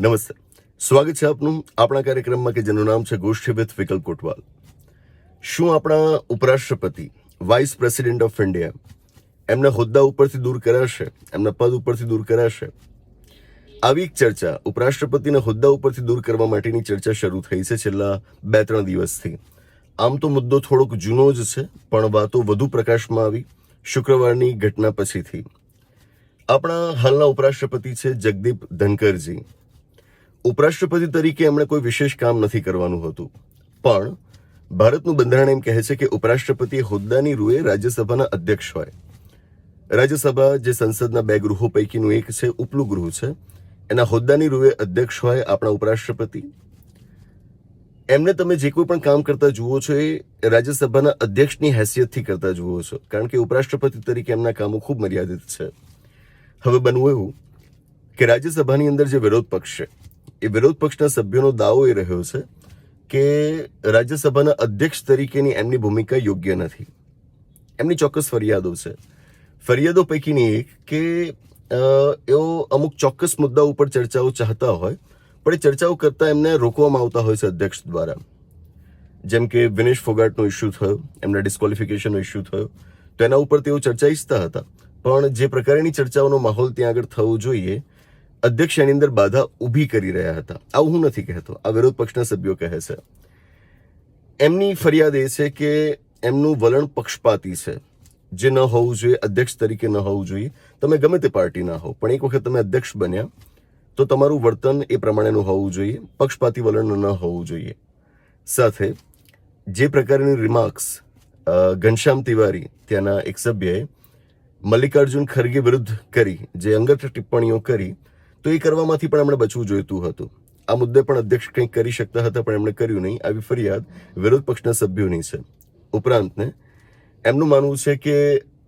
નમસ્તે. સ્વાગત છે આપનું આપણા કાર્યક્રમમાં કે જેનું નામ છે ગોષ્ઠી વિથ વિકલ કોટવાલ. શું આપણા ઉપરાષ્ટ્રપતિ વાઇસ પ્રેસિડેન્ટ ઓફ ઇન્ડિયા એમને હોદ્દા ઉપરથી દૂર કરાશે, એમના પદ ઉપરથી દૂર કરાશે? આવી એક ચર્ચા ઉપરાષ્ટ્રપતિને હોદ્દા ઉપરથી દૂર કરવા માટેની ચર્ચા શરૂ થઈ છે છેલ્લા બે ત્રણ દિવસથી. આમ તો મુદ્દો થોડોક જૂનો જ છે, પણ વાતો વધુ પ્રકાશમાં આવી શુક્રવારની ઘટના પછીથી. આપણા હાલના ઉપરાષ્ટ્રપતિ છે જગદીપ ધનકરજી. ઉપરાષ્ટ્રપતિ તરીકે એમણે કોઈ વિશેષ કામ નથી કરવાનું હતું. પણ ભારતનું બંધારણ એમ કહે છે કે ઉપરાષ્ટ્રપતિ હોદ્દાની રૂએ રાજ્યસભાના અધ્યક્ષ હોય. રાજ્યસભા જે સંસદના બે ગૃહો પૈકીનું એક છે, ઉપલું ગૃહ છે, એના હોદ્દાની રૂએ અધ્યક્ષ હોય આપણા ઉપરાષ્ટ્રપતિ. એમને તમે જે કોઈ પણ કામ કરતા જુઓ છો એ રાજ્યસભાના અધ્યક્ષની હેસિયતથી કરતા જુઓ છો, કારણ કે ઉપરાષ્ટ્રપતિ તરીકે એમના કામો ખૂબ મર્યાદિત છે. હવે બનવું એવું કે રાજ્યસભાની અંદર જે વિરોધ પક્ષ છે એ વિરોધ પક્ષના સભ્યોનો દાવો એ રહ્યો છે કે રાજ્યસભાના અધ્યક્ષ તરીકેની એમની ભૂમિકા યોગ્ય નથી. એમની ચોક્કસ ફરિયાદો છે. ફરિયાદો પૈકીની એક કે એઓ અમુક ચોક્કસ મુદ્દા ઉપર ચર્ચાઓ ચાહતા હોય, પણ એ ચર્ચાઓ કરતા એમને રોકવામાં આવતા હોય છે અધ્યક્ષ દ્વારા. જેમ કે વિનેશ ફોગાટનો ઇસ્યુ થયો, એમના ડિસ્કોલિફિકેશનનો ઇસ્યુ થયો, તો એના ઉપર તેઓ ચર્ચા ઈચ્છતા હતા. પણ જે પ્રકારની ચર્ચાઓનો માહોલ ત્યાં આગળ થવો જોઈએ અધ્યક્ષ એની અંદર બાધા ઊભી કરી રહ્યા હતા. આવું હું નથી કહેતો. આ વિરોધ પક્ષના સભ્યો કહે છે. એમની ફરિયાદ એ છે કે એમનું વલણ પક્ષપાતી છે. જે ન હોવું જોઈએ, અધ્યક્ષ તરીકે ન હોવું જોઈએ. તમે ગમે તે પાર્ટીના હો, પણ એક વખત તમે અધ્યક્ષ બન્યા, તો તમારું વર્તન એ પ્રમાણેનું હોવું જોઈએ. પક્ષપાતી વલણ ન હોવું જોઈએ. સાથે જે પ્રકારની રિમાર્ક્સ ઘનશ્યામ તિવારી, ત્યાંના એક સભ્યએ, મલ્લિકાર્જુન ખરગે વિરુદ્ધ કરી, જે અંગત ટિપ્પણીઓ કરી તો એ કરવામાંથી પણ એમણે બચવું જોઈતું હતું. આ મુદ્દે પણ અધ્યક્ષ કંઈક કરી શકતા હતા, પણ એમણે કર્યું નહીં. આવી ફરિયાદ વિરોધ પક્ષના સભ્યોની છે. ઉપરાંતને એમનું માનવું છે કે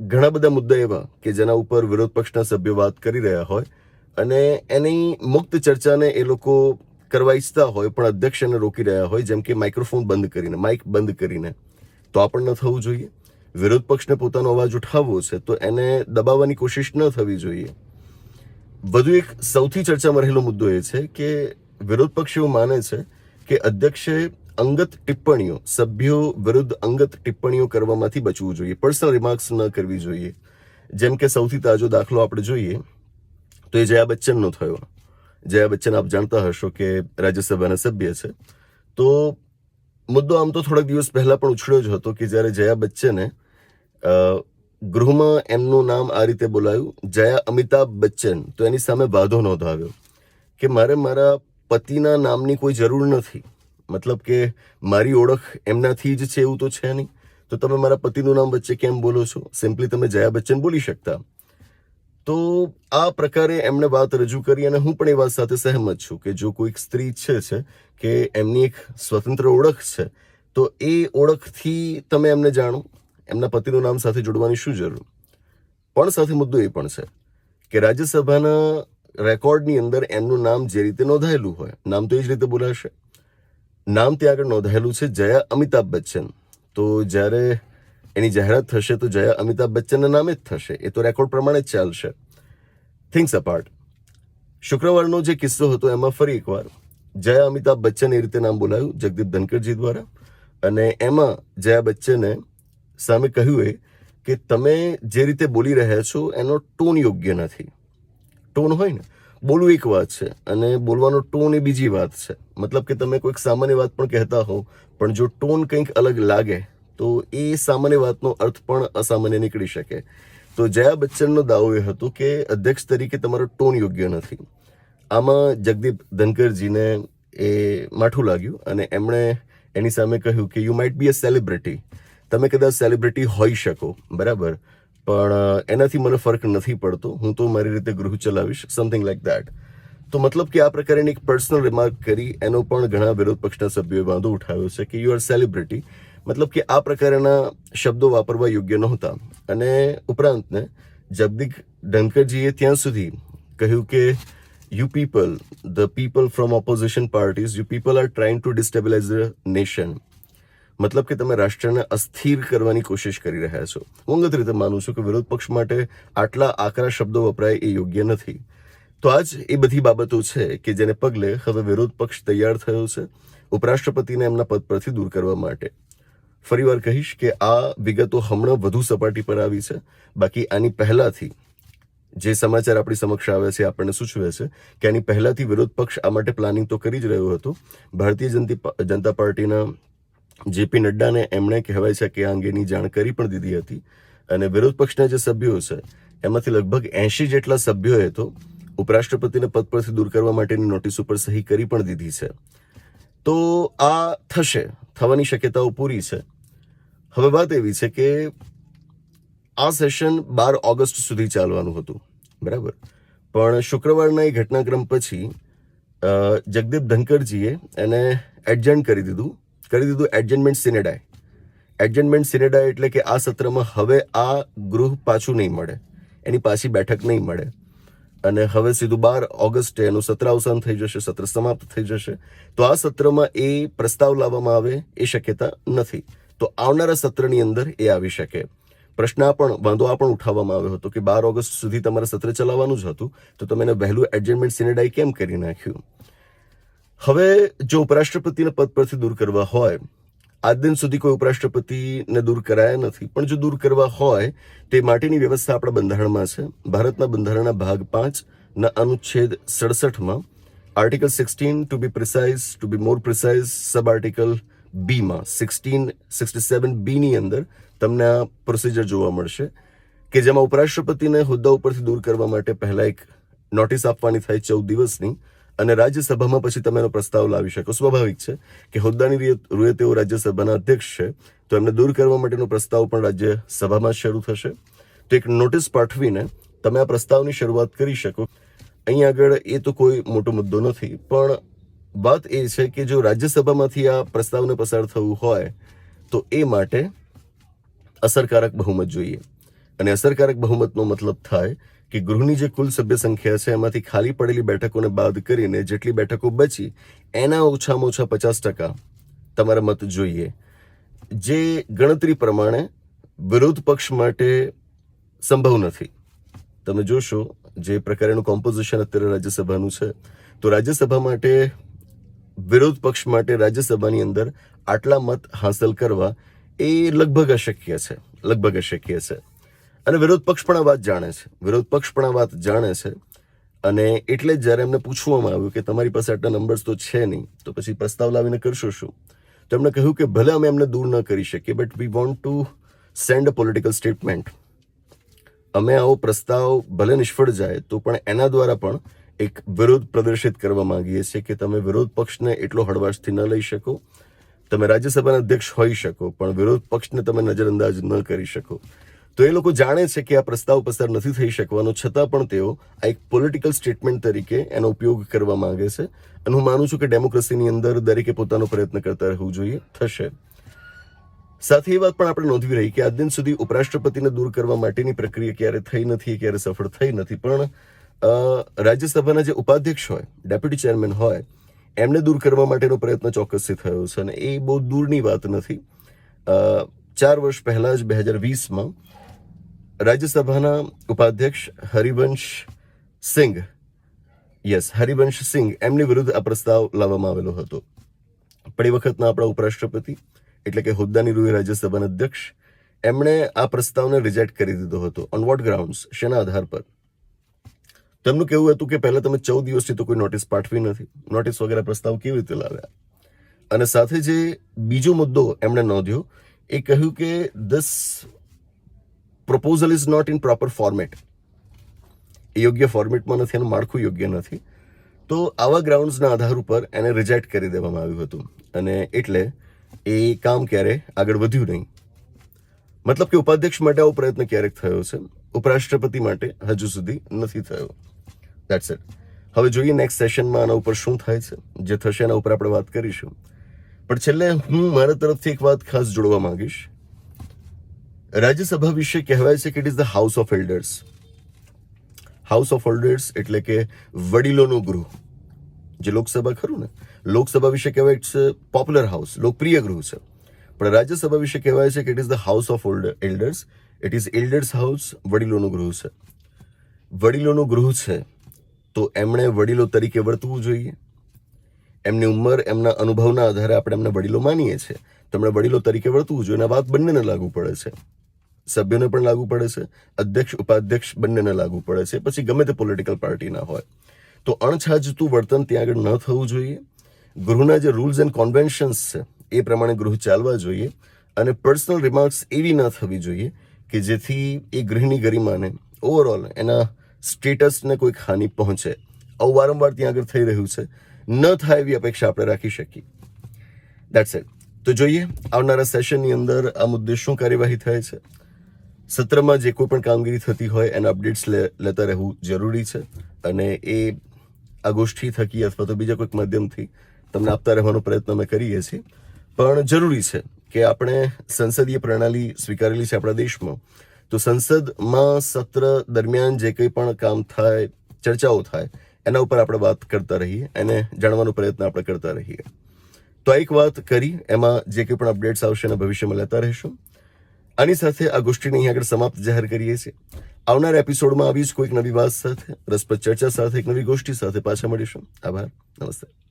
ઘણા બધા મુદ્દા એવા કે જેના ઉપર વિરોધ પક્ષના સભ્યો વાત કરી રહ્યા હોય અને એની મુક્ત ચર્ચાને એ લોકો કરવા ઈચ્છતા હોય, પણ અધ્યક્ષ એને રોકી રહ્યા હોય, જેમ કે માઇક્રોફોન બંધ કરીને, માઇક બંધ કરીને. તો આ પણ ન થવું જોઈએ. વિરોધ પક્ષને પોતાનો અવાજ ઉઠાવવો છે, તો એને દબાવવાની કોશિશ ન થવી જોઈએ. વધુ એક સૌથી ચર્ચામાં રહેલો મુદ્દો એ છે કે વિરોધ પક્ષ માને છે કે અધ્યક્ષે અંગત ટિપ્પણીઓ, સભ્યો વિરુદ્ધ અંગત ટિપ્પણીઓ કરવામાંથી બચવું જોઈએ પર્સનલ રિમાર્ક્સ ન કરવી જોઈએ. જેમ કે સૌથી તાજો દાખલો આપણે જોઈએ, તો એ જયા બચ્ચનનો થયો. જયા બચ્ચન આપ જાણતા હશો કે રાજ્યસભાના સભ્ય છે. તો મુદ્દો આમ તો થોડાક દિવસ પહેલા પણ ઉછળ્યો જ હતો કે જ્યારે જયા બચ્ચને ગૃહમાં એમનું નામ આ રીતે બોલાયું, જયા અમિતાભ બચ્ચન. તો એની સામે વાંધો નોંધાવ્યો કે મારે મારા પતિના નામની કોઈ જરૂર નથી. મતલબ કે મારી ઓળખ એમનાથી જ છે એવું તો છે નહીં. તો તમે મારા પતિનું નામ વચ્ચે કેમ બોલો છો? સિમ્પલી તમે જયા બચ્ચન બોલી શકતા. તો આ પ્રકારે એમણે વાત રજૂ કરી અને હું પણ એ વાત સાથે સહેમત છું કે જો કોઈક સ્ત્રી ઈચ્છે છે કે એમની એક સ્વતંત્ર ઓળખ છે, તો એ ઓળખથી તમે એમને જાણો. એમના પતિનું નામ સાથે જોડવાની શું જરૂર? પણ સાથે મુદ્દો એ પણ છે કે રાજ્યસભાના રેકોર્ડની અંદર એમનું નામ જે રીતે નોંધાયેલું હોય, નામ તો એ જ રીતે બોલાશે. નામ ત્યાં આગળ નોંધાયેલું છે જયા અમિતાભ બચ્ચન. તો જ્યારે એની જાહેરાત થશે તો જયા અમિતાભ બચ્ચનના નામે જ થશે. એ તો રેકોર્ડ પ્રમાણે જ ચાલશે. થિંગ્સ અપાર્ટ શુક્રવારનો જે કિસ્સો હતો એમાં ફરી એકવાર જયા અમિતાભ બચ્ચન એ રીતે નામ બોલાયું જગદીપ ધનકરજી દ્વારા. અને એમાં જયા બચ્ચને સામે કહ્યું એ કે તમે જે રીતે બોલી રહ્યા છો, એનો ટોન યોગ્ય નથી. ટોન હોય ને, બોલવું એક વાત છે અને બોલવાનો ટોન એ બીજી વાત છે. મતલબ કે તમે કોઈક સામાન્ય વાત પણ કહેતા હો, પણ જો ટોન કંઈક અલગ લાગે, તો એ સામાન્ય વાતનો અર્થ પણ અસામાન્ય નીકળી શકે. તો જયા બચ્ચનનો દાવો એ હતો કે અધ્યક્ષ તરીકે તમારો ટોન યોગ્ય નથી. આમાં જગદીપ ધનકરજીને એ માઠું લાગ્યું અને એમણે એની સામે કહ્યું કે you might be a celebrity તમે કદાચ સેલિબ્રિટી હોઈ શકો, બરાબર? પણ એનાથી મને ફરક નથી પડતો. હું તો મારી રીતે ગૃહ ચલાવીશ સમથિંગ લાઈક દેટ તો મતલબ કે આ પ્રકારની એક પર્સનલ રિમાર્ક કરી, એનો પણ ઘણા વિરોધ પક્ષના સભ્યોએ વાંધો ઉઠાવ્યો છે કે યુ આર સેલિબ્રિટી મતલબ કે આ પ્રકારના શબ્દો વાપરવા યોગ્ય નહોતા. અને ઉપરાંતને, જગદીક ડંકરજીએ ત્યાં સુધી કહ્યું કે you people the people from opposition parties you people are trying to destabilize the nation મતલબ કે તમે રાષ્ટ્રને અસ્થિર કરવાની કોશિશ કરી રહ્યા છો. હું અંગત રીતે માનું છું કે વિરોધ પક્ષ માટે આટલા આકરા શબ્દો વપરાય એ યોગ્ય નથી. તો આજ એ બધી બાબતો છે કે જેને પગલે હવે વિરોધ પક્ષ તૈયાર થયો છે ઉપરાષ્ટ્રપતિને એમના પદ પરથી દૂર કરવા માટે. ફરીવાર કહીશ કે આ વિગતો હમણાં વધુ સપાટી પર આવી છે. બાકી આની પહેલાથી જે સમાચાર આપણી સમક્ષ આવે છે આપણને સૂચવે છે કે આની પહેલાથી વિરોધ પક્ષ આ માટે પ્લાનિંગ તો કરી જ રહ્યો હતો. ભારતીય જનતા પાર્ટીના જેપી નડ્ડાને એમણે કહેવાય છે કે આ અંગેની જાણકારી પણ દીધી હતી અને વિરોધ પક્ષના જે સભ્યો છે, એમાંથી લગભગ એંશી જેટલા સભ્યોએ તો ઉપરાષ્ટ્રપતિને પદ પરથી દૂર કરવા માટેની નોટિસ ઉપર સહી કરી પણ દીધી છે. તો આ થશે, થવાની શક્યતાઓ પૂરી છે. હવે વાત એવી છે કે આ સેશન બાર ઓગસ્ટ સુધી ચાલવાનું હતું, બરાબર? પણ શુક્રવારના એ ઘટનાક્રમ પછી જગદીપ ધનકરજીએ એને એડજન્ટ કરી દીધું કરી દીધું એડજન્ટમેન્ટ સિનેડાય એડજન્ટમેન્ટ સિનેડાય એટલે કે આ સત્રમાં હવે આ ગૃહ પાછું નહીં મળે. એની પાછી બેઠક નહીં મળે. અને હવે સીધું બાર ઓગસ્ટે એનું સત્ર અવસાન થઈ જશે, સત્ર સમાપ્ત થઈ જશે. તો આ સત્રમાં એ પ્રસ્તાવ લાવવામાં આવે એ શક્યતા નથી. તો આવનારા સત્રની અંદર એ આવી શકે. પ્રશ્ન આ પણ, વાંધો આ પણ ઉઠાવવામાં આવ્યો હતો કે બાર ઓગસ્ટ સુધી તમારે સત્ર ચલાવવાનું જ હતું. તો તમે એને વહેલું એડજમેન્ટ સિનેડાઈ કેમ કરી નાખ્યું? હવે જો ઉપરાષ્ટ્રપતિને પદ પરથી દૂર કરવા હોય, આજ દિન સુધી કોઈ ઉપરાષ્ટ્રપતિને દૂર કરાયા નથી. પણ જો દૂર કરવા હોય, તે માટેની વ્યવસ્થા આપણા બંધારણમાં છે. ભારતના બંધારણના ભાગ પાંચ ના અનુચ્છેદ સડસઠમાં article sixteen to be precise to be more precise sub article બીમાં sixteen sixty seven બીની અંદર તમને આ પ્રોસિજર જોવા મળશે કે જેમાં ઉપરાષ્ટ્રપતિને હોદ્દા ઉપરથી દૂર કરવા માટે પહેલાં એક નોટિસ આપવાની થાય ચૌદ દિવસની. અને રાજ્યસભામાં પછી તમે એનો પ્રસ્તાવ લાવી શકો. સ્વાભાવિક છે કે હોદ્દાની રૂએ તેઓ રાજ્યસભાના અધ્યક્ષ છે, તો એમને દૂર કરવા માટેનો પ્રસ્તાવ પણ રાજ્યસભામાં શરૂ થશે. તો એક નોટિસ પાઠવીને તમે આ પ્રસ્તાવની શરૂઆત કરી શકો. અહીં આગળ એ તો કોઈ મોટો મુદ્દો નથી, પણ વાત એ છે કે જો રાજ્યસભામાંથી આ પ્રસ્તાવને પસાર થવું હોય, તો એ માટે અસરકારક બહુમત જોઈએ. અને અસરકારક બહુમતનો મતલબ થાય કે ગૃહની જે કુલ સભ્ય સંખ્યા છે, એમાંથી ખાલી પડેલી બેઠકોને બાદ કરીને જેટલી બેઠકો બચી, એના ઓછામાં ઓછા પચાસ ટકા તમારા મત જોઈએ. જે ગણતરી પ્રમાણે વિરોધ પક્ષ માટે સંભવ નથી. તમે જોશો, જે પ્રકારેનું કોમ્પોઝિશન અત્યારે રાજ્યસભાનું છે, તો રાજ્યસભા માટે, વિરોધ પક્ષ માટે રાજ્યસભાની અંદર આટલા મત હાંસલ કરવા એ લગભગ અશક્ય છે, લગભગ અશક્ય છે. અને વિરોધ પક્ષ પણ આ વાત જાણે છે. વિરોધ પક્ષ પણ આ વાત જાણે છે અને એટલે જ જ્યારે એમને પૂછવામાં આવ્યું કે તમારી પાસે આટલા નંબર્સ તો છે નહીં, તો પછી પ્રસ્તાવ લાવીને કરશો શું? તો એમણે કહ્યું કે ભલે અમે એમને દૂર ન કરી શકીએ but we want to send a political statement અમે આવો પ્રસ્તાવ ભલે નિષ્ફળ જાય, તો પણ એના દ્વારા પણ એક વિરોધ પ્રદર્શિત કરવા માંગીએ છીએ કે તમે વિરોધ પક્ષને એટલો હળવાશથી ન લઈ શકો. તમે રાજ્યસભાના અધ્યક્ષ હોઈ શકો, પણ વિરોધ પક્ષને તમે નજરઅંદાજ ન કરી શકો. તો એ લોકો જાણે છે કે આ પ્રસ્તાવ પસાર નથી થઈ શકવાનો, છતાં પણ તેઓ આ એક પોલિટિકલ સ્ટેટમેન્ટ તરીકે એનો ઉપયોગ કરવા માંગે છે. અને હું માનું છું કે ડેમોક્રેસીની અંદર દરેકે પોતાનો પ્રયત્ન કરતા રહેવું જોઈએ. થશે. સાથે એ વાત પણ આપણે નોંધવી રહી કે આજ દિન સુધી ઉપરાષ્ટ્રપતિને દૂર કરવા માટેની પ્રક્રિયા ક્યારે થઈ નથી ક્યારે સફળ થઈ નથી. પણ રાજ્યસભાના જે ઉપાધ્યક્ષ હોય ડેપ્યુટી ચેરમેન હોય, એમને દૂર કરવા માટેનો પ્રયત્ન ચોક્કસથી થયો છે. અને એ બહુ દૂરની વાત નથી. ચાર વર્ષ પહેલા જ બે હજાર વીસમાં રાજ્યસભાના ઉપાધ્યક્ષ હરિવંશ સિંઘ. યસ હરિવંશ સિંઘ એમની વિરુદ્ધ આ પ્રસ્તાવ લાવવામાં આવેલો હતો. એ વખતના આપણા ઉપરાષ્ટ્રપતિ, એટલે કે હોદ્દાની રૂએ રાજ્યસભાના અધ્યક્ષ, એમણે આ પ્રસ્તાવને રિજેક્ટ કરી દીધો હતો. ઓન વોટ ગ્રાઉન્ડ્સ શેના આધાર પર? તેમનું કહેવું હતું કે પહેલા તમે ચૌદ દિવસથી તો કોઈ નોટિસ પાઠવી નથી. નોટિસ વગેરે પ્રસ્તાવ કેવી રીતે લાવ્યા? અને સાથે જે બીજો મુદ્દો એમણે નોંધ્યો, એ કહ્યું કે this proposal is not in proper format એ યોગ્ય ફોર્મેટમાં નથી એનું માળખું યોગ્ય નથી. તો આવા ગ્રાઉન્ડ્સના આધાર ઉપર એને રિજેક્ટ કરી દેવામાં આવ્યું હતું. અને એટલે એ કામ ક્યારે આગળ વધ્યું નહીં. મતલબ કે ઉપાધ્યક્ષ માટે આવો પ્રયત્ન ક્યારેક થયો છે. ઉપરાષ્ટ્રપતિ માટે હજુ સુધી નથી થયો. દેટ્સ ઇટ હવે જોઈએ નેક્સ્ટ સેશનમાં આના ઉપર શું થાય છે. જે થશે એના ઉપર આપણે વાત કરીશું. પણ છેલ્લે હું મારા તરફથી એક વાત ખાસ જોડવા માંગીશ. રાજ્યસભા વિશે કહેવાય છે કે it is the house of elders house of holders એટલે કે વડીલોનું ગૃહ. જે લોકસભા ખરું ને? લોકસભા વિશે કહેવાય ઇટ્સ પોપ્યુલર હાઉસ લોકપ્રિય ગૃહ છે. પણ રાજ્યસભા વિશે કહેવાય છે કે it is the house of elders it is elders house વડીલોનું ગૃહ છે. વડીલોનું ગૃહ છે તો એમણે વડીલો તરીકે વર્તવું જોઈએ. એમની ઉંમર, એમના અનુભવના આધારે આપણે એમને વડીલો માનીએ છીએ તેમણે વડીલો તરીકે વર્તવું જોઈએ અને વાત બંનેને લાગુ પડે છે. સભ્યોને પણ લાગુ પડે છે. અધ્યક્ષ, ઉપાધ્યક્ષ બંનેને લાગુ પડે છે. પછી ગમે તે પોલિટિકલ પાર્ટીના હોય. તો અણછાજતું વર્તન ત્યાં આગળ ન થવું જોઈએ. ગૃહના જે રૂલ્સ એન્ડ કોન્વેન્શન્સ છે, એ પ્રમાણે ગૃહ ચાલવા જોઈએ. અને પર્સનલ રિમાર્ક્સ એવી ન થવી જોઈએ કે જેથી એ ગૃહની ગરિમાને ઓવરઓલ એના સ્ટેટસને કોઈ હાનિ પહોંચે. આવું વારંવાર ત્યાં આગળ થઈ રહ્યું છે. ન થાય એવી અપેક્ષા આપણે રાખી શકીએ. દેટ્સ ઇટ તો જોઈએ, આવનારા સેશનની અંદર આ મુદ્દે શું કાર્યવાહી થાય છે? સત્રમાં જે કોઈ પણ કામગીરી થતી હોય, એના અપડેટ્સ લેતા રહેવું જરૂરી છે. અને એ આ ગોષ્ઠી થકી અથવા તો બીજા કોઈક માધ્યમથી તમને આપતા રહેવાનો પ્રયત્ન અમે કરીએ છીએ. પણ જરૂરી છે કે આપણે સંસદીય પ્રણાલી સ્વીકારેલી છે આપણા દેશમાં. તો સંસદમાં સત્ર દરમિયાન જે કંઈ પણ કામ થાય, ચર્ચાઓ થાય એના ઉપર આપણે વાત કરતા રહીએ, એને જાણવાનો પ્રયત્ન આપણે કરતા રહીએ. તો એક વાત કરી, એમાં જે કંઈ પણ અપડેટ્સ આવશે એને ભવિષ્યમાં લેતા રહીશું. આની સાથે આ ગોષ્ઠીને અહીં આગળ સમાપ્ત જાહેર કરીએ છીએ. આવનાર એપિસોડમાં આવી જ કોઈક નવી વાત સાથે, રસપ્રદ ચર્ચા સાથે, એક નવી ગોષ્ઠી સાથે પાછા મળીશું. આભાર. નમસ્તે.